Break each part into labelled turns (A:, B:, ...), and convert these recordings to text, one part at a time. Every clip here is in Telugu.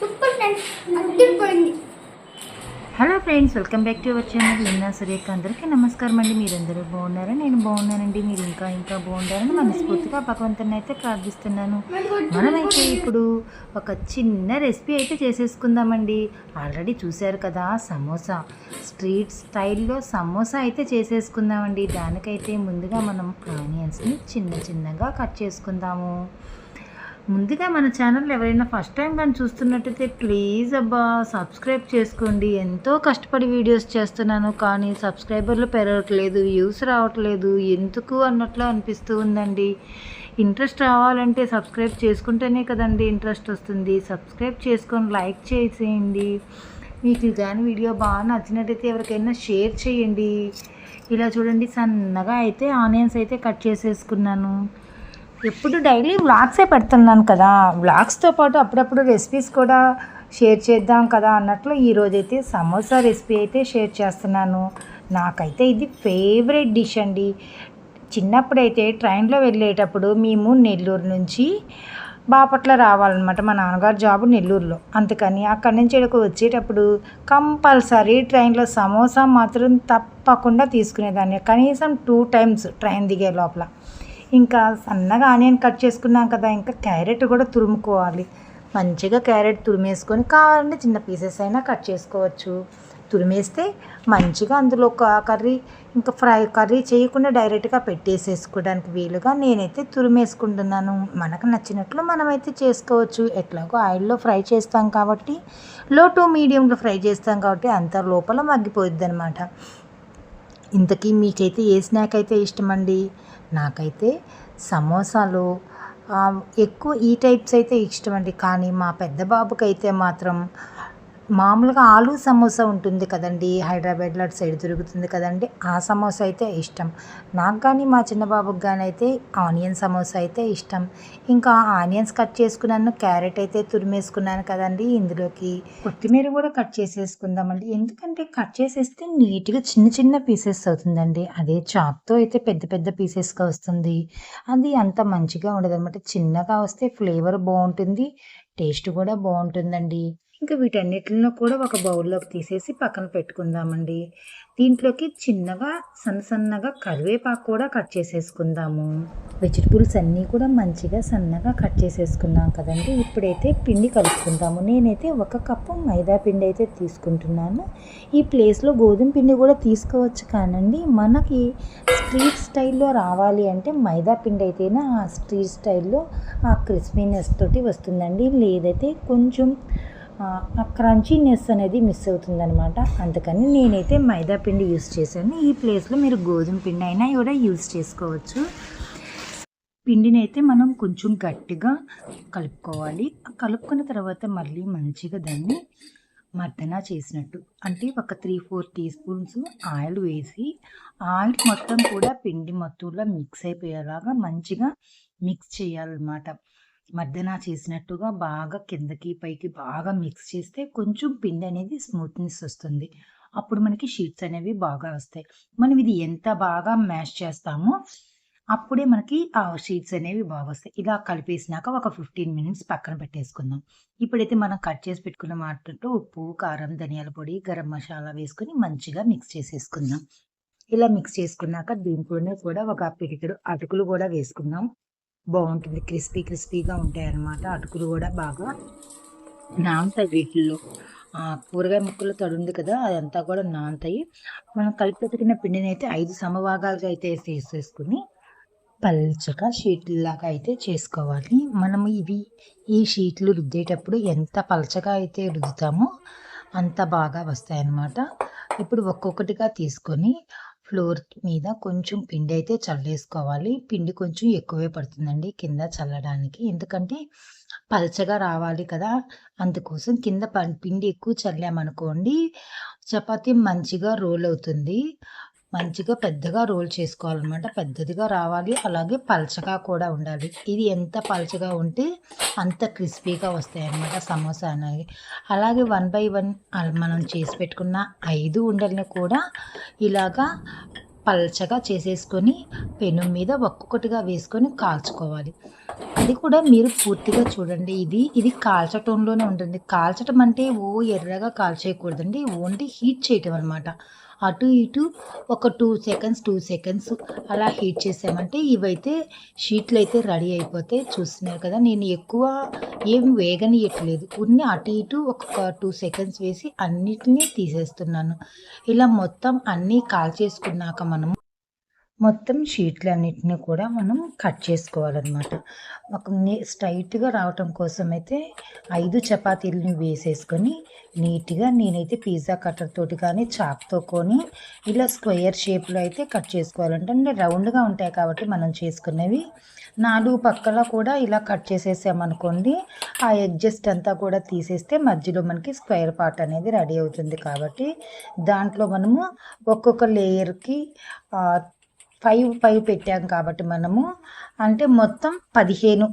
A: సూపర్ ఫ్రెండ్స్ అద్దరిపోయింది
B: hello friends welcome back to our channel లిన్నా Surekha అందరికీ నమస్కారం అండి. మీరందరూ బాగున్నారా? నేను బాగున్నానండి. మీరు ఇంకా ఇంకా బాగుండాలని మనస్ఫూర్తిగా భగవంతుని అయితే ప్రార్థిస్తున్నాను. మనమైతే ఇప్పుడు ఒక చిన్న రెసిపీ అయితే చేసేసుకుందామండి. ఆల్రెడీ చూశారు కదా సమోసా. స్ట్రీట్ స్టైల్లో సమోసా అయితే చేసేసుకుందామండి. దానికైతే ముందుగా మనం ఆనియన్స్ని చిన్న చిన్నగా కట్ చేసుకుందాము. ముందుగా మన ఛానల్ ఎవరైనా ఫస్ట్ టైం కానీ చూస్తున్నట్టయితే ప్లీజ్ అబ్బా సబ్స్క్రైబ్ చేసుకోండి. ఎంతో కష్టపడి వీడియోస్ చేస్తున్నాను కానీ సబ్స్క్రైబర్లు పెరగట్లేదు వ్యూస్ రావట్లేదు. ఎందుకు అన్నట్లు అనిపిస్తూ ఉందండి. ఇంట్రెస్ట్ రావాలంటే సబ్స్క్రైబ్ చేసుకుంటేనే కదండి ఇంట్రెస్ట్ వస్తుంది. సబ్స్క్రైబ్ చేసుకొని లైక్ చేసేయండి. మీకు కానీ వీడియో బాగా నచ్చినట్టయితే ఎవరికైనా షేర్ చేయండి. ఇలా చూడండి సన్నగా అయితే ఆనియన్స్ అయితే కట్ చేసేసుకున్నాను. ఎప్పుడు డైలీ వ్లాగ్సే పెడుతున్నాను కదా. వ్లాగ్స్తో పాటు అప్పుడప్పుడు రెసిపీస్ కూడా షేర్ చేద్దాం కదా అన్నట్లు ఈరోజైతే సమోసా రెసిపీ అయితే షేర్ చేస్తున్నాను. నాకైతే ఇది ఫేవరెట్ డిష్ అండి. చిన్నప్పుడైతే ట్రైన్లో వెళ్ళేటప్పుడు మేము నెల్లూరు నుంచి బాపట్ల రావాలన్నమాట. మా నాన్నగారు జాబు నెల్లూరులో. అందుకని అక్కడి నుంచి ఇక్కడికి వచ్చేటప్పుడు కంపల్సరీ ట్రైన్లో సమోసా మాత్రం తప్పకుండా తీసుకునేదాన్ని. కనీసం టూ టైమ్స్ ట్రైన్ దిగే లోపల. ఇంకా సన్నగా ఆనియన్ కట్ చేసుకున్నాం కదా ఇంకా క్యారెట్ కూడా తురుముకోవాలి. మంచిగా క్యారెట్ తురిమేసుకొని కావాలంటే చిన్న పీసెస్ అయినా కట్ చేసుకోవచ్చు. తురిమేస్తే మంచిగా అందులో ఒక కర్రీ ఇంకా ఫ్రై కర్రీ చేయకుండా డైరెక్ట్గా పెట్టేసేసుకోవడానికి వీలుగా నేనైతే తురిమేసుకుంటున్నాను. మనకు నచ్చినట్లు మనమైతే చేసుకోవచ్చు. ఎట్లాగో ఆయిల్లో ఫ్రై చేస్తాం కాబట్టి లో టు మీడియంలో ఫ్రై చేస్తాం కాబట్టి అంత లోపల మగ్గిపోద్ది అనమాట ఇంతకీ మీకైతే ఏ స్నాక్ అయితే ఇష్టమండి? నాకైతే సమోసాలు. ఎక్కువ ఈ టైప్స్ అయితే ఇష్టం అండి కానీ మా పెద్ద బాబుకైతే మాత్రం మామూలుగా ఆలు సమోసా ఉంటుంది కదండి హైదరాబాద్లో అటు సైడ్ దొరుకుతుంది కదండి ఆ సమోసా అయితే ఇష్టం. నాకు కానీ మా చిన్న బాబుకి కానీ అయితే ఆనియన్ సమోసా అయితే ఇష్టం. ఇంకా ఆనియన్స్ కట్ చేసుకున్నాను క్యారెట్ అయితే తురిమేసుకున్నాను కదండి ఇందులోకి. కొత్తిమీర కూడా కట్ చేసేసుకుందామండి. ఎందుకంటే కట్ చేసేస్తే నీట్గా చిన్న చిన్న పీసెస్ అవుతుందండి. అదే చాక్తో అయితే పెద్ద పెద్ద పీసెస్గా వస్తుంది. అది అంత మంచిగా ఉండదు అనమాట చిన్నగా వస్తే ఫ్లేవర్ బాగుంటుంది టేస్ట్ కూడా బాగుంటుందండి. ఇంకా వీటన్నిటిలో కూడా ఒక బౌల్లోకి తీసేసి పక్కన పెట్టుకుందామండి. దీంట్లోకి చిన్నగా సన్న సన్నగా కరివేపాకు కూడా కట్ చేసేసుకుందాము. వెజిటబుల్స్ అన్నీ కూడా మంచిగా సన్నగా కట్ చేసేసుకున్నాం కదండి. ఇప్పుడైతే పిండి కలుపుకుందాము. నేనైతే ఒక కప్పు మైదా పిండి అయితే తీసుకుంటున్నాను. ఈ ప్లేస్లో గోధుమ పిండి కూడా తీసుకోవచ్చు కానండి. మనకి స్ట్రీట్ స్టైల్లో రావాలి అంటే మైదా పిండి అయితేనే ఆ స్ట్రీట్ స్టైల్లో ఆ క్రిస్పీనెస్ తోటి వస్తుందండి. లేదైతే కొంచెం ఆ క్రంచీనెస్ అనేది మిస్ అవుతుందనమాట అందుకని నేనైతే మైదా పిండి యూస్ చేశాను. ఈ ప్లేస్లో మీరు గోధుమ పిండి అయినా కూడా యూస్ చేసుకోవచ్చు. పిండిని అయితే మనం కొంచెం గట్టిగా కలుపుకోవాలి. కలుపుకున్న తర్వాత మళ్ళీ మంచిగా దాన్ని మర్దన చేసినట్టు. అంటే ఒక three four teaspoons oil వేసి ఆయిల్ మొత్తం కూడా పిండి మొత్తంలో మిక్స్ అయిపోయేలాగా మంచిగా మిక్స్ చేయాలన్నమాట. మర్దన చేసినట్టుగా బాగా కిందకి పైకి బాగా మిక్స్ చేస్తే కొంచెం పిండి అనేది స్మూత్నెస్ వస్తుంది. అప్పుడు మనకి షీట్స్ అనేవి బాగా వస్తాయి. మనం ఇది ఎంత బాగా మ్యాష్ చేస్తామో అప్పుడే మనకి ఆ షీట్స్ అనేవి బాగా వస్తాయి. ఇలా కలిపేసినాక ఒక ఫిఫ్టీన్ మినిట్స్ పక్కన పెట్టేసుకుందాం. ఇప్పుడైతే మనం కట్ చేసి పెట్టుకున్న మాటతో ఉప్పు కారం ధనియాల పొడి గరం మసాలా వేసుకొని మంచిగా మిక్స్ చేసేసుకుందాం. ఇలా మిక్స్ చేసుకున్నాక దీంట్లోనే కూడా ఒక పిడికెడు అటుకులు కూడా వేసుకుందాం. బాగుంటుంది. క్రిస్పీ క్రిస్పీగా ఉంటాయి అన్నమాట అటుకులు కూడా బాగా. నానుతాయి వీటిల్లో. కూరగాయ ముక్కలు తడి ఉంది కదా అదంతా కూడా నానుతాయి. మనం కలిపి పెట్టుకున్న పిండిని అయితే ఐదు సమభాగాలుగా అయితే వేసేసుకుని పల్చగా షీట్లలాగా అయితే చేసుకోవాలి. మనం ఇవి ఈ షీట్లు రుద్దేటప్పుడు ఎంత పలచగా అయితే రుద్దుతామో అంత బాగా వస్తాయన్నమాట. ఇప్పుడు ఒక్కొక్కటిగా తీసుకొని ఫ్లోర్ మీద కొంచెం పిండి అయితే చల్లేసుకోవాలి. పిండి కొంచెం ఎక్కువే పడుతుందండి కింద చల్లడానికి. ఎందుకంటే పలచగా రావాలి కదా. అందుకోసం కింద ప- పిండి ఎక్కువ చల్లామనుకోండి చపాతీ మంచిగా రోల్ అవుతుంది. మంచిగా పెద్దగా రోల్ చేసుకోవాలన్నమాట. పెద్దదిగా రావాలి. అలాగే పలచగా కూడా ఉండాలి. ఇది ఎంత పలచగా ఉంటే అంత క్రిస్పీగా వస్తాయి అన్నమాట సమోసా అనేవి. అలాగే వన్ బై వన్ మనం చేసి పెట్టుకున్న ఐదు ఉండల్ని కూడా ఇలాగా పల్చగా చేసేసుకొని పెను మీద ఒక్కొక్కటిగా వేసుకొని కాల్చుకోవాలి. అది కూడా మీరు పూర్తిగా చూడండి. ఇది ఇది కాల్చటంలోనే ఉంటుంది. కాల్చటం అంటే ఓ ఎర్రగా కాల్చేయకూడదండి. ఓన్లీ హీట్ చేయటం అనమాట అటు ఇటు ఒక టూ సెకండ్స్ టూ సెకండ్స్ అలా హీట్ చేసామంటే ఇవైతే షీట్లు అయితే రెడీ అయిపోతే చూస్తున్నారు కదా. నేను ఎక్కువ ఏం వేగనియట్లేదు. ఉన్ని అటు ఇటు ఒక టూ సెకండ్స్ వేసి అన్నిటినీ తీసేస్తున్నాను. ఇలా మొత్తం అన్నీ కాల్చేసుకున్నాక మనము మొత్తం షీట్లన్నిటిని కూడా మనం కట్ చేసుకోవాలన్నమాట. ఒక స్ట్రైట్గా రావటం కోసం అయితే ఐదు చపాతీలని వేసేసుకొని నీట్గా నేనైతే పిజ్జా కట్టర్ తోటి కానీ చాక్తో కొని ఇలా స్క్వేర్ షేప్లో అయితే కట్ చేసుకోవాలంటే అంటే రౌండ్గా ఉంటాయి కాబట్టి మనం చేసుకునేవి. నాలుగు పక్కల కూడా ఇలా కట్ చేసేసామనుకోండి ఆ ఎడ్జస్ట్ అంతా కూడా తీసేస్తే మధ్యలో మనకి స్క్వేర్ పార్ట్ అనేది రెడీ అవుతుంది కాబట్టి దాంట్లో మనము ఒక్కొక్క లేయర్కి ఫైవ్ ఫైవ్ పెట్టాం కాబట్టి మనము అంటే మొత్తం పదిహేను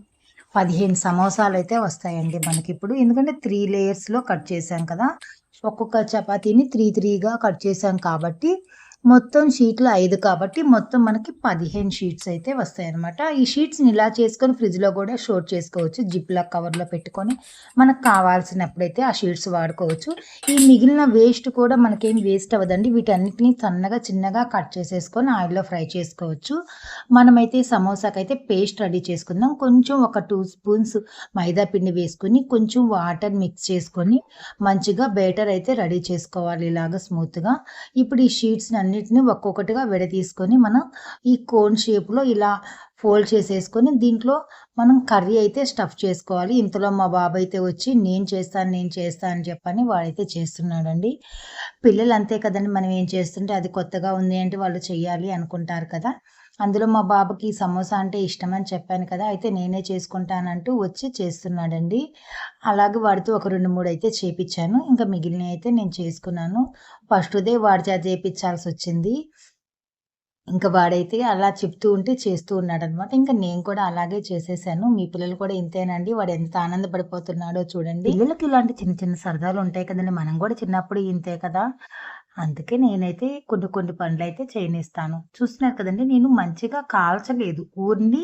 B: పదిహేను సమోసాలు అయితే వస్తాయండి మనకి ఇప్పుడు. ఎందుకంటే త్రీ లేయర్స్లో కట్ చేసాం కదా. ఒక్కొక్క చపాతీని త్రీ త్రీగా కట్ చేసాం కాబట్టి మొత్తం షీట్లు ఐదు కాబట్టి మొత్తం మనకి పదిహేను షీట్స్ అయితే వస్తాయి అనమాట ఈ షీట్స్ని ఇలా చేసుకొని ఫ్రిడ్జ్లో కూడా స్టోర్ చేసుకోవచ్చు. జిప్లా కవర్లో పెట్టుకొని మనకు కావాల్సినప్పుడైతే ఆ షీట్స్ వాడుకోవచ్చు. ఈ మిగిలిన వేస్ట్ కూడా మనకేం వేస్ట్ అవ్వదండి. వీటన్నిటిని సన్నగా చిన్నగా కట్ చేసేసుకొని ఆయిల్లో ఫ్రై చేసుకోవచ్చు. మనమైతే సమోసాకైతే పేస్ట్ రెడీ చేసుకుందాం. కొంచెం ఒక టూ స్పూన్స్ మైదా పిండి వేసుకొని కొంచెం వాటర్ మిక్స్ చేసుకొని మంచిగా బేటర్ అయితే రెడీ చేసుకోవాలి ఇలాగ స్మూత్గా ఇప్పుడు ఈ షీట్స్ అన్నిటిని ఒక్కొక్కటిగా విడదీసుకొని మనం ఈ కోన్ షేప్లో ఇలా ఫోల్డ్ చేసేసుకొని దీంట్లో మనం కర్రీ అయితే స్టఫ్ చేసుకోవాలి. ఇంతలో మా బాబు అయితే వచ్చి నేను చేస్తాను నేను చేస్తాను అని చెప్పని వాడైతే చేస్తున్నాడండి. పిల్లలు అంతే కదండి మనం ఏం చేస్తుంటే అది కొత్తగా ఉంది అంటే వాళ్ళు చెయ్యాలి అనుకుంటారు కదా. అందులో మా బాబుకి సమోసా అంటే ఇష్టం అని చెప్పాను కదా అయితే నేనే చేసుకుంటానంటూ వచ్చి చేస్తున్నాడండి. అలాగే వాడితో ఒక రెండు మూడు అయితే చేపించాను ఇంకా మిగిలిన అయితే నేను చేసుకున్నాను. ఫస్ట్దే వాడి చేత చేపించాల్సి వచ్చింది. ఇంకా వాడైతే అలా చెప్తూ ఉంటే చేస్తూ ఉన్నాడు అనమాట ఇంకా నేను కూడా అలాగే చేసేసాను. మీ పిల్లలు కూడా ఇంతేనండి. వాడు ఎంత ఆనందపడిపోతున్నాడో చూడండి. పిల్లలకి ఇలాంటి చిన్న చిన్న సరదాలు ఉంటాయి కదండి. మనం కూడా చిన్నప్పుడు ఇంతే కదా. అందుకే నేనైతే కొన్ని కొన్ని పనులు అయితే చేయనిస్తాను. చూస్తున్నారు కదండి నేను మంచిగా కాల్చలేదు. ఓన్లీ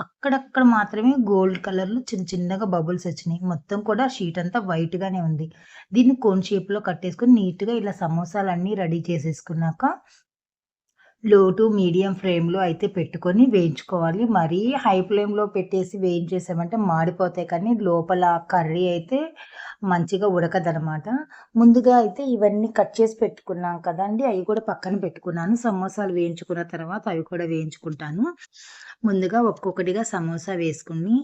B: అక్కడక్కడ మాత్రమే గోల్డ్ కలర్లో చిన్న చిన్నగా బబుల్స్ వచ్చినాయి. మొత్తం కూడా షీట్ అంతా వైట్గానే ఉంది. దీన్ని కోన్ షేప్లో కట్టేసుకుని నీట్గా ఇలా సమోసాలు అన్నీ రెడీ చేసేసుకున్నాక లో టు మీడియం ఫ్లేమ్లో అయితే పెట్టుకొని వేయించుకోవాలి. మరీ హై ఫ్లేమ్లో పెట్టేసి వేయించేసామంటే మాడిపోతాయి కానీ లోపల కర్రీ అయితే మంచిగా ఉడకదనమాట ముందుగా అయితే ఇవన్నీ కట్ చేసి పెట్టుకున్నాం కదండి. అవి కూడా పక్కన పెట్టుకున్నాను. సమోసాలు వేయించుకున్న తర్వాత అవి కూడా వేయించుకుంటాను. ముందుగా ఒక్కొక్కటిగా సమోసా వేసుకుని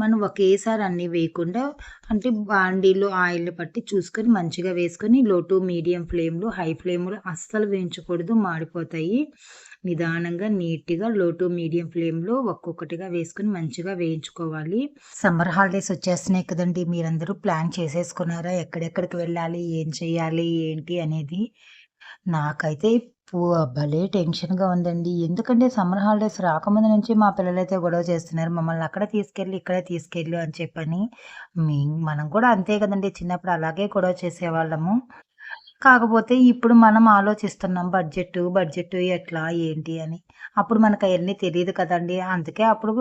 B: మనం ఒకేసారి అన్నీ వేయకుండా అంటే బాండీలో ఆయిల్ పట్టి చూసుకొని మంచిగా వేసుకొని లో టు మీడియం ఫ్లేమ్లో హై ఫ్లేమ్లో అస్సలు వేయించకూడదు. మాడిపోతాయి. నిదానంగా నీట్గా లో టు మీడియం ఫ్లేమ్లో ఒక్కొక్కటిగా వేసుకుని మంచిగా వేయించుకోవాలి. సమ్మర్ హాలిడేస్ వచ్చేస్తున్నాయి కదండి. మీరందరూ ప్లాన్ చేసేసుకున్నారా? ఎక్కడెక్కడికి వెళ్ళాలి? ఏం చేయాలి? ఏంటి అనేది నాకైతే భలే టెన్షన్గా ఉందండి. ఎందుకంటే సమ్మర్ హాలిడేస్ రాకముందు నుంచి మా పిల్లలైతే గొడవ చేస్తున్నారు. మమ్మల్ని అక్కడ తీసుకెళ్ళి ఇక్కడే తీసుకెళ్ళు అని చెప్పని. మనం కూడా అంతే కదండి. చిన్నప్పుడు అలాగే గొడవ చేసేవాళ్ళము. కాకపోతే ఇప్పుడు మనం ఆలోచిస్తున్నాం బడ్జెట్ బడ్జెట్ ఎట్లా ఏంటి అని. అప్పుడు మనకు అవన్నీ తెలియదు కదండి. అందుకే అప్పుడు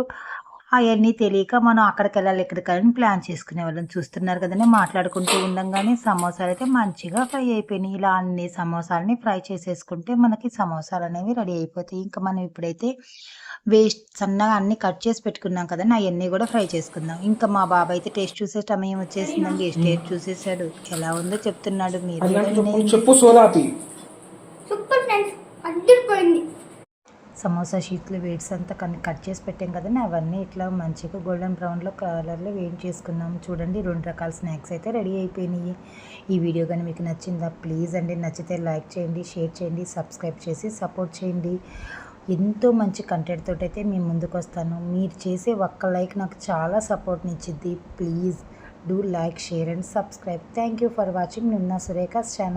B: అవన్నీ తెలియక మనం అక్కడికి వెళ్ళాలి ఇక్కడికి వెళ్ళాలని ప్లాన్ చేసుకునే వాళ్ళం. చూస్తున్నారు కదండి మాట్లాడుకుంటూ ఉండంగానే సమోసాలు అయితే మంచిగా ఫ్రై అయిపోయినాయి. ఇలా అన్ని సమోసాలని ఫ్రై చేసేసుకుంటే మనకి సమోసాలు అనేవి రెడీ అయిపోతాయి. ఇంకా మనం ఇప్పుడైతే వేస్ట్ సన్నగా అన్ని కట్ చేసి పెట్టుకున్నాం కదండి అవన్నీ కూడా ఫ్రై చేసుకుందాం. ఇంకా మా బాబాయ్ అయితే టేస్ట్ చూసే సమయం వచ్చేసిందండి. టేస్ట్ చూసేసాడు. ఎలా ఉందో చెప్తున్నాడు. మీరు.
C: చెప్పు సోలాపి
A: సూపర్ ఫ్రెండ్స్ అద్దరిపోయింది.
B: సమోసా షీట్లు వేడ్స్ అంతా కన్- కట్ చేసి పెట్టాం కదండి. అవన్నీ ఇట్లా మంచిగా గోల్డెన్ బ్రౌన్లో కలర్లో వేడి చేసుకున్నాం. చూడండి రెండు రకాల స్నాక్స్ అయితే రెడీ అయిపోయినాయి. ఈ వీడియో కానీ మీకు నచ్చిందా ప్లీజ్ అండి. నచ్చితే లైక్ చేయండి షేర్ చేయండి సబ్స్క్రైబ్ చేసి సపోర్ట్ చేయండి. ఎంతో మంచి కంటెంట్ తోటి అయితే మేము ముందుకు వస్తాను. మీరు చేసే ఒక్క లైక్ నాకు చాలా సపోర్ట్ని ఇచ్చింది please do like share and subscribe. Thank you for watching. నిన్న సురేఖ ఛానల్.